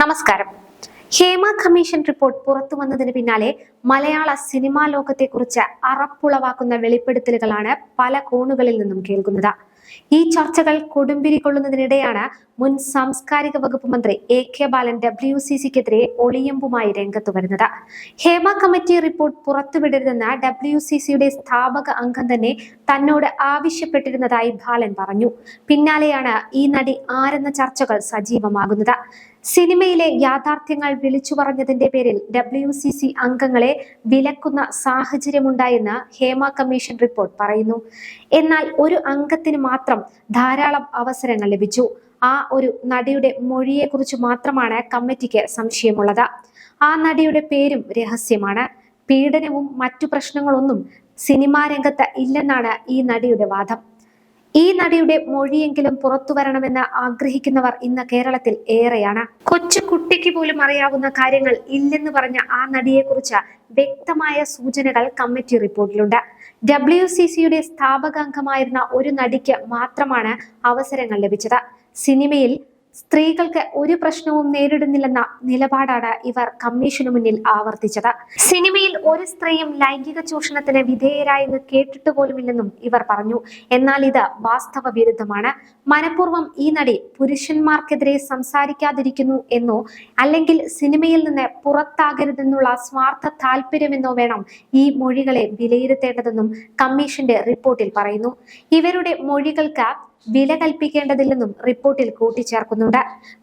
നമസ്കാരം. Hema commission report പുറത്തു വന്നതിന് പിന്നാലെ മലയാള സിനിമാ ലോകത്തെക്കുറിച്ച് അറപ്പുളവാക്കുന്ന വെളിപ്പെടുത്തലുകളാണ് പല കോണുകളിൽ നിന്നും കേൾക്കുന്നത്. ഈ ചർച്ചകൾ കൊടുമ്പിരി കൊള്ളുന്നതിനിടെയാണ് മുൻ സാംസ്കാരിക വകുപ്പ് മന്ത്രി A K Balan W C സിക്കെതിരെ ഒളിയമ്പുമായി രംഗത്ത് വരുന്നത്. ഹേമ കമ്മിറ്റി റിപ്പോർട്ട് പുറത്തുവിടരുതെന്ന് ഡബ്ല്യു സി സിയുടെ സ്ഥാപക അംഗം തന്നെ തന്നോട് ആവശ്യപ്പെട്ടിരുന്നതായി ബാലൻ പറഞ്ഞു. പിന്നാലെയാണ് ഈ നടി ആരെന്ന ചർച്ചകൾ സജീവമാകുന്നത്. സിനിമയിലെ യാഥാർത്ഥ്യങ്ങൾ വിളിച്ചു പറഞ്ഞതിന്റെ പേരിൽ ഡബ്ല്യു സി സി അംഗങ്ങളെ വിലക്കുന്ന സാഹചര്യമുണ്ടായെന്ന് ഹേമ കമ്മീഷൻ റിപ്പോർട്ട് പറയുന്നു. എന്നാൽ ഒരു അംഗത്തിന് മാത്രം ധാരാളം അവസരങ്ങൾ ലഭിച്ചു. ആ ഒരു നടിയുടെ മൊഴിയെക്കുറിച്ച് മാത്രമാണ് കമ്മിറ്റിക്ക് സംശയമുള്ളത്. ആ നടിയുടെ പേരും രഹസ്യമാണ്. പീഡനവും മറ്റു പ്രശ്നങ്ങളൊന്നും സിനിമാ രംഗത്ത് ഇല്ലെന്നാണ് ഈ നടിയുടെ വാദം. ഈ നടിയുടെ മൊഴിയെങ്കിലും പുറത്തു വരണമെന്ന് ആഗ്രഹിക്കുന്നവർ ഇന്ന് കേരളത്തിൽ ഏറെയാണ്. കൊച്ചു കുട്ടിക്ക് പോലും അറിയാവുന്ന കാര്യങ്ങൾ ഇല്ലെന്ന് പറഞ്ഞ ആ നടിയെക്കുറിച്ച് വ്യക്തമായ സൂചനകൾ കമ്മിറ്റി റിപ്പോർട്ടിലുണ്ട്. ഡബ്ല്യു സി സിയുടെ സ്ഥാപകാംഗമായിരുന്ന ഒരു നടിക്ക് മാത്രമാണ് അവസരങ്ങൾ ലഭിച്ചത്. സിനിമയിൽ സ്ത്രീകൾക്ക് ഒരു പ്രശ്നവും നേരിടുന്നില്ലെന്ന നിലപാടാണ് ഇവർ കമ്മീഷന് മുന്നിൽ ആവർത്തിച്ചത്. സിനിമയിൽ ഒരു സ്ത്രീയും ലൈംഗിക ചൂഷണത്തിന് വിധേയരായെന്ന് കേട്ടിട്ട് പോലുമില്ലെന്നും ഇവർ പറഞ്ഞു. എന്നാൽ ഇത് വാസ്തവ വിരുദ്ധമാണ്. മനഃപൂർവം ഈ നടി പുരുഷന്മാർക്കെതിരെ സംസാരിക്കാതിരിക്കുന്നു എന്നോ അല്ലെങ്കിൽ സിനിമയിൽ നിന്ന് പുറത്താകരുതെന്നുള്ള സ്വാർത്ഥ താല്പര്യമെന്നോ വേണം ഈ മൊഴികളെ വിലയിരുത്തേണ്ടതെന്നും കമ്മീഷന്റെ റിപ്പോർട്ടിൽ പറയുന്നു. ഇവരുടെ മൊഴികൾക്ക് വില കൽപ്പിക്കേണ്ടതില്ലെന്നും റിപ്പോർട്ടിൽ കൂട്ടിച്ചേർക്കുന്നുണ്ട്.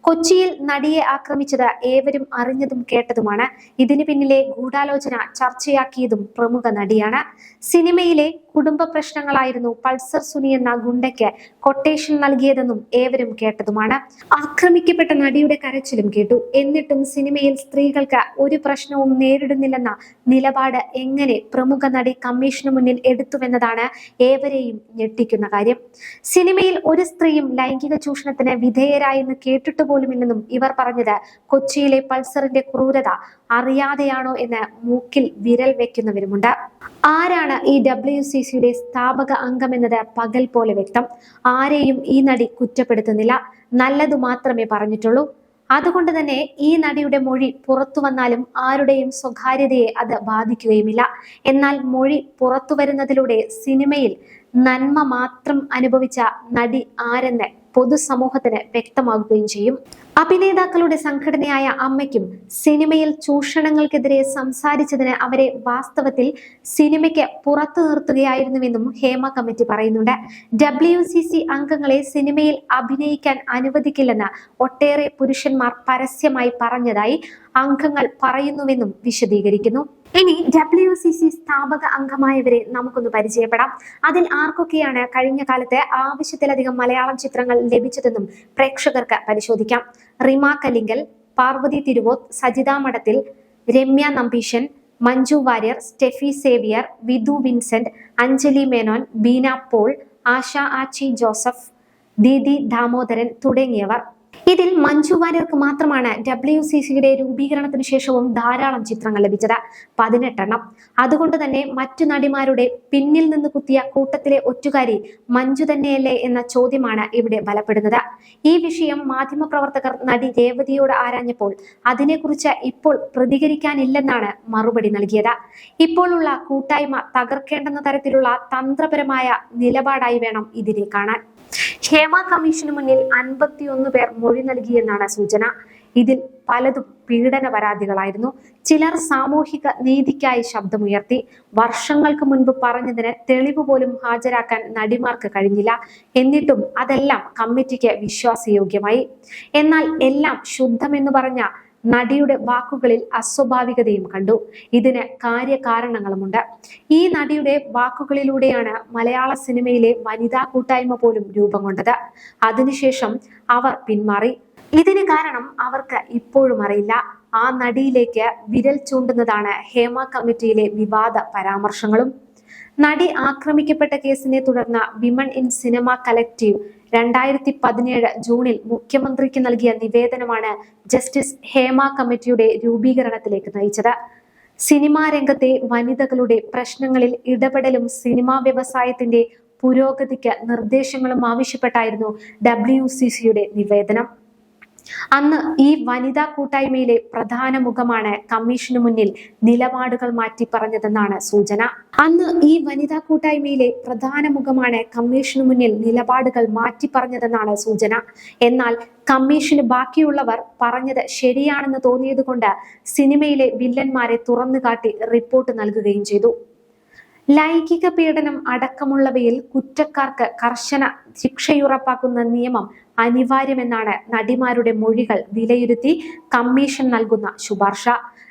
കൊച്ചിയിൽ നടിയെ ആക്രമിച്ചത് ഏവരും അറിഞ്ഞതും കേട്ടതുമാണ്. ഇതിന് പിന്നിലെ ഗൂഢാലോചന ചർച്ചയാക്കിയതും പ്രമുഖ നടിയാണ്. സിനിമയിലെ കുടുംബ പ്രശ്നങ്ങളായിരുന്നു പൾസർ സുനി എന്ന ഗുണ്ടയ്ക്ക് കൊട്ടേഷൻ നൽകിയതെന്നും ഏവരും കേട്ടതുമാണ്. ആക്രമിക്കപ്പെട്ട നടിയുടെ കരച്ചിലും കേട്ടു. എന്നിട്ടും സിനിമയിൽ സ്ത്രീകൾക്ക് ഒരു പ്രശ്നവും നേരിടുന്നില്ലെന്ന നിലപാട് എങ്ങനെ പ്രമുഖ നടി കമ്മീഷന് മുന്നിൽ എടുത്തുവെന്നതാണ് ഏവരെയും ഞെട്ടിക്കുന്ന കാര്യം. സിനിമയിൽ ഒരു സ്ത്രീയും ലൈംഗിക ചൂഷണത്തിന് വിധേയരായെന്ന് കേട്ടിട്ട് പോലുമില്ലെന്നും ഇവർ പറഞ്ഞത് കൊച്ചിയിലെ പൾസറിന്റെ ക്രൂരത അറിയാതെയാണോ എന്ന് മൂക്കിൽ വിരൽ വെക്കുന്നവരുമുണ്ട്. ആരാണ് ഈ ഡബ്ല്യു സി സിയുടെ സ്ഥാപക അംഗമെന്നത് പകൽ പോലെ വ്യക്തം. ആരെയും ഈ നടി കുറ്റപ്പെടുത്തുന്നില്ല. നല്ലതു മാത്രമേ പറഞ്ഞിട്ടുള്ളൂ. അതുകൊണ്ട് തന്നെ ഈ നടിയുടെ മൊഴി പുറത്തു വന്നാലും ആരുടെയും സ്വകാര്യതയെ അത് ബാധിക്കുകയുമില്ല. എന്നാൽ മൊഴി പുറത്തു വരുന്നതിലൂടെ സിനിമയിൽ നന്മ മാത്രം അനുഭവിച്ച നടി ആരെന്ന് പൊതുസമൂഹത്തിന് വ്യക്തമാകുകയും ചെയ്യും. അഭിനേതാക്കളുടെ സംഘടനയായ അമ്മയ്ക്കും സിനിമയിൽ ചൂഷണങ്ങൾക്കെതിരെ സംസാരിച്ചതിന് അവരെ വാസ്തവത്തിൽ സിനിമയ്ക്ക് പുറത്തു നിർത്തുകയായിരുന്നുവെന്നും ഹേമ കമ്മിറ്റി പറയുന്നുണ്ട്. ഡബ്ല്യു അംഗങ്ങളെ സിനിമയിൽ അഭിനയിക്കാൻ അനുവദിക്കില്ലെന്ന് ഒട്ടേറെ പുരുഷന്മാർ പരസ്യമായി പറഞ്ഞതായി അംഗങ്ങൾ പറയുന്നുവെന്നും വിശദീകരിക്കുന്നു. ഇനി ഡബ്ല്യു സി സി സ്ഥാപക അംഗമായവരെ നമുക്കൊന്ന് പരിചയപ്പെടാം. അതിൽ ആർക്കൊക്കെയാണ് കഴിഞ്ഞ കാലത്ത് ആവശ്യത്തിലധികം മലയാളം ചിത്രങ്ങൾ ലഭിച്ചതെന്നും പ്രേക്ഷകർക്ക് പരിശോധിക്കാം. റിമ കലിംഗൽ പാർവതി തിരുവോത്ത് സജിത മഠത്തിൽ രമ്യ നമ്പീശൻ മഞ്ജു വാര്യർ സ്റ്റെഫി സേവിയർ വിധു വിൻസെന്റ് അഞ്ജലി മേനോൻ ബീന പോൾ ആശ ആച്ചി ജോസഫ് ദീദി ദാമോദരൻ തുടങ്ങിയവർ ഇതിൽ മഞ്ജു വാര്യർക്ക് മാത്രമാണ് ഡബ്ല്യു സി സിയുടെ രൂപീകരണത്തിന് ശേഷവും ധാരാളം ചിത്രങ്ങൾ ലഭിച്ചത്. പതിനെട്ടെണ്ണം. അതുകൊണ്ട് തന്നെ മറ്റു നടിമാരുടെ പിന്നിൽ നിന്ന് കുത്തിയ കൂട്ടത്തിലെ ഒറ്റുകാരി മഞ്ജു തന്നെയല്ലേ എന്ന ചോദ്യമാണ് ഇവിടെ ബലപ്പെടുന്നത്. ഈ വിഷയം മാധ്യമപ്രവർത്തകർ നടി രേവതിയോട് ആരാഞ്ഞപ്പോൾ അതിനെക്കുറിച്ച് ഇപ്പോൾ പ്രതികരിക്കാനില്ലെന്നാണ് മറുപടി നൽകിയത്. ഇപ്പോഴുള്ള കൂട്ടായ്മ തകർക്കേണ്ടെന്ന തരത്തിലുള്ള തന്ത്രപരമായ നിലപാടായി വേണം ഇതിനെ കാണാൻ. ഹേമ കമ്മീഷന് മുന്നിൽ അൻപത്തിയൊന്ന് പേർ മൊഴി നൽകിയെന്നാണ് സൂചന. ഇതിൽ പലതും പീഡന പരാതികളായിരുന്നു. ചിലർ സാമൂഹിക നീതിക്കായി ശബ്ദമുയർത്തി. വർഷങ്ങൾക്ക് മുൻപ് പറഞ്ഞതിന് തെളിവ് പോലും ഹാജരാക്കാൻ നടിമാർക്ക് കഴിഞ്ഞില്ല. എന്നിട്ടും അതെല്ലാം കമ്മിറ്റിക്ക് വിശ്വാസയോഗ്യമായി. എന്നാൽ എല്ലാം ശുദ്ധമെന്ന് പറഞ്ഞ നടിയുടെ വാക്കുകളിൽ അസ്വാഭാവികതയും കണ്ടു. ഇതിന് കാര്യകാരണങ്ങളുമുണ്ട്. ഈ നടിയുടെ വാക്കുകളിലൂടെയാണ് മലയാള സിനിമയിലെ വനിതാ കൂട്ടായ്മ പോലും രൂപം കൊണ്ടത്. അതിനുശേഷം അവർ പിന്മാറി. ഇതിന് കാരണം അവർക്ക് ഇപ്പോഴും അറിയില്ല. ആ നടിയിലേക്ക് വിരൽ ചൂണ്ടുന്നതാണ് ഹേമ കമ്മിറ്റിയിലെ വിവാദ പരാമർശങ്ങളും. നടി ആക്രമിക്കപ്പെട്ട കേസിനെ തുടർന്ന് വിമൺ ഇൻ സിനിമ കലക്റ്റീവ് രണ്ടായിരത്തി പതിനേഴ് ജൂണിൽ മുഖ്യമന്ത്രിക്ക് നൽകിയ നിവേദനമാണ് ജസ്റ്റിസ് ഹേമ കമ്മിറ്റിയുടെ രൂപീകരണത്തിലേക്ക് നയിച്ചത്. സിനിമാ രംഗത്തെ വനിതകളുടെ പ്രശ്നങ്ങളിൽ ഇടപെടലും സിനിമാ വ്യവസായത്തിന്റെ പുരോഗതിക്ക് നിർദ്ദേശങ്ങളും ആവശ്യപ്പെട്ടായിരുന്നു ഡബ്ല്യു നിവേദനം. അന്ന് ഈ വനിതാ കൂട്ടായ്മയിലെ പ്രധാന മുഖമാണ് കമ്മീഷന് മുന്നിൽ നിലപാടുകൾ മാറ്റി പറഞ്ഞതെന്നാണ് സൂചന. അന്ന് ഈ വനിതാ കൂട്ടായ്മയിലെ പ്രധാന മുഖമാണ് കമ്മീഷന് മുന്നിൽ നിലപാടുകൾ മാറ്റി പറഞ്ഞതെന്നാണ് സൂചന. എന്നാൽ കമ്മീഷന് ബാക്കിയുള്ളവർ പറഞ്ഞത് ശരിയാണെന്ന് തോന്നിയതുകൊണ്ട് സിനിമയിലെ വില്ലന്മാരെ തുറന്നു കാട്ടി റിപ്പോർട്ട് നൽകുകയും ചെയ്തു. ലൈംഗിക പീഡനം അടക്കമുള്ളവയിൽ കുറ്റക്കാർക്ക് കർശന ശിക്ഷയുറപ്പാക്കുന്ന നിയമം അനിവാര്യമെന്നാണ് നടിമാരുടെ മൊഴികൾ വിലയിരുത്തി കമ്മീഷൻ നൽകുന്ന ശുപാർശ.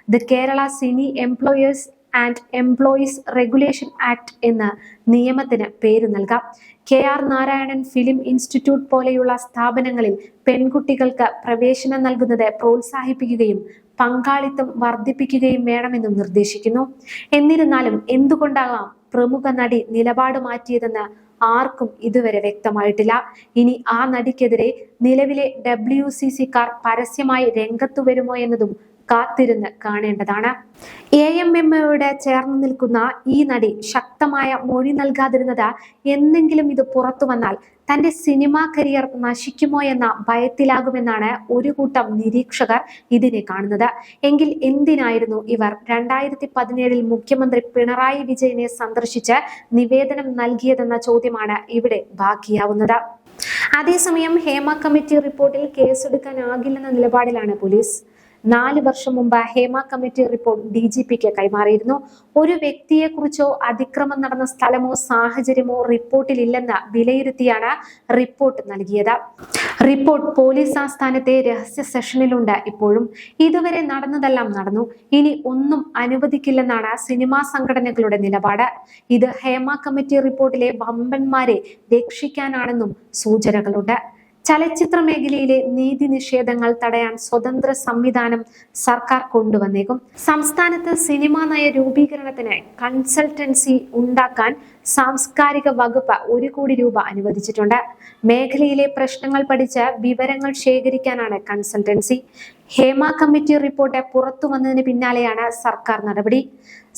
The Kerala cine employers and employees regulation act എന്ന നിയമത്തിന് പേര് നൽകാം. K R Narayanan film institute പോലെയുള്ള സ്ഥാപനങ്ങളിൽ പെൺകുട്ടികൾക്ക് പ്രവേശനം നൽകുന്നത് പ്രോത്സാഹിപ്പിക്കുകയും പങ്കാളിത്തം വർദ്ധിപ്പിക്കുകയും വേണമെന്നും നിർദ്ദേശിക്കുന്നു. എന്നിരുന്നാലും എന്തുകൊണ്ടാകാം പ്രമുഖ നടി നിലപാട് മാറ്റിയതെന്ന് ആർക്കും ഇതുവരെ വ്യക്തമായിട്ടില്ല. ഇനി ആ നടിക്കെതിരെ നിലവിലെ ഡബ്ല്യു സി സിക്കാർ പരസ്യമായി രംഗത്തു വരുമോ എന്നതും കാത്തിരുന്ന് കാണേണ്ടതാണ്. എ എം എം എയോട് ചേർന്ന് നിൽക്കുന്ന ഈ നടി ശക്തമായ മൊഴി നൽകാതിരുന്നത് എന്നെങ്കിലും ഇത് പുറത്തു വന്നാൽ തന്റെ സിനിമാ കരിയർ നശിക്കുമോ എന്ന ഭയത്തിലാകുമെന്നാണ് ഒരു കൂട്ടം നിരീക്ഷകർ ഇതിനെ കാണുന്നത്. എങ്കിൽ എന്തിനായിരുന്നു ഇവർ രണ്ടായിരത്തി പതിനേഴിൽ മുഖ്യമന്ത്രി പിണറായി വിജയനെ സന്ദർശിച്ച് നിവേദനം നൽകിയതെന്ന ചോദ്യമാണ് ഇവിടെ ബാക്കിയാവുന്നത്. അതേസമയം ഹേമ കമ്മിറ്റി റിപ്പോർട്ടിൽ കേസെടുക്കാനാകില്ലെന്ന നിലപാടിലാണ് പോലീസ്. നാല് വർഷം മുമ്പ് Hema committee report D G പിക്ക് കൈമാറിയിരുന്നു. ഒരു വ്യക്തിയെക്കുറിച്ചോ അതിക്രമം നടന്ന സ്ഥലമോ സാഹചര്യമോ റിപ്പോർട്ടിലില്ലെന്ന് വിലയിരുത്തിയാണ് റിപ്പോർട്ട് നൽകിയത്. റിപ്പോർട്ട് പോലീസ് ആസ്ഥാനത്തെ രഹസ്യ സെഷനിലുണ്ട് ഇപ്പോഴും. ഇതുവരെ നടന്നതെല്ലാം നടന്നു. ഇനി ഒന്നും അനുവദിക്കില്ലെന്നാണ് സിനിമാ സംഘടനകളുടെ നിലപാട്. ഇത് ഹേമ കമ്മിറ്റി റിപ്പോർട്ടിലെ വമ്പന്മാരെ രക്ഷിക്കാനാണെന്നും സൂചനകളുണ്ട്. ചലച്ചിത്ര മേഖലയിലെ നീതി നിഷേധങ്ങൾ തടയാൻ സ്വതന്ത്ര സംവിധാനം സർക്കാർ കൊണ്ടുവന്നേക്കും. സംസ്ഥാനത്ത് സിനിമാ നയ രൂപീകരണത്തിന് കൺസൾട്ടൻസി ഉണ്ടാക്കാൻ സാംസ്കാരിക വകുപ്പ് ഒരു കോടി രൂപ അനുവദിച്ചിട്ടുണ്ട്. മേഖലയിലെ പ്രശ്നങ്ങൾ പഠിച്ച് വിവരങ്ങൾ ശേഖരിക്കാനാണ് കൺസൾട്ടൻസി. ഹേമ കമ്മിറ്റി റിപ്പോർട്ട് പുറത്തു വന്നതിന് പിന്നാലെയാണ് സർക്കാർ നടപടി.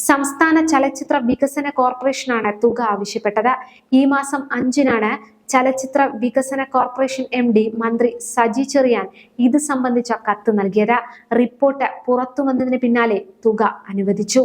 സംസ്ഥാന ചലച്ചിത്ര വികസന കോർപ്പറേഷനാണ് തുക ആവശ്യപ്പെട്ടത്. ഈ മാസം അഞ്ചിനാണ് ചലച്ചിത്ര വികസന കോർപ്പറേഷൻ എം ഡി മന്ത്രി സജി ചെറിയാൻ ഇത് സംബന്ധിച്ച കത്ത് നൽകിയത്. റിപ്പോർട്ട് പുറത്തു വന്നതിന് പിന്നാലെ തുക അനുവദിച്ചു.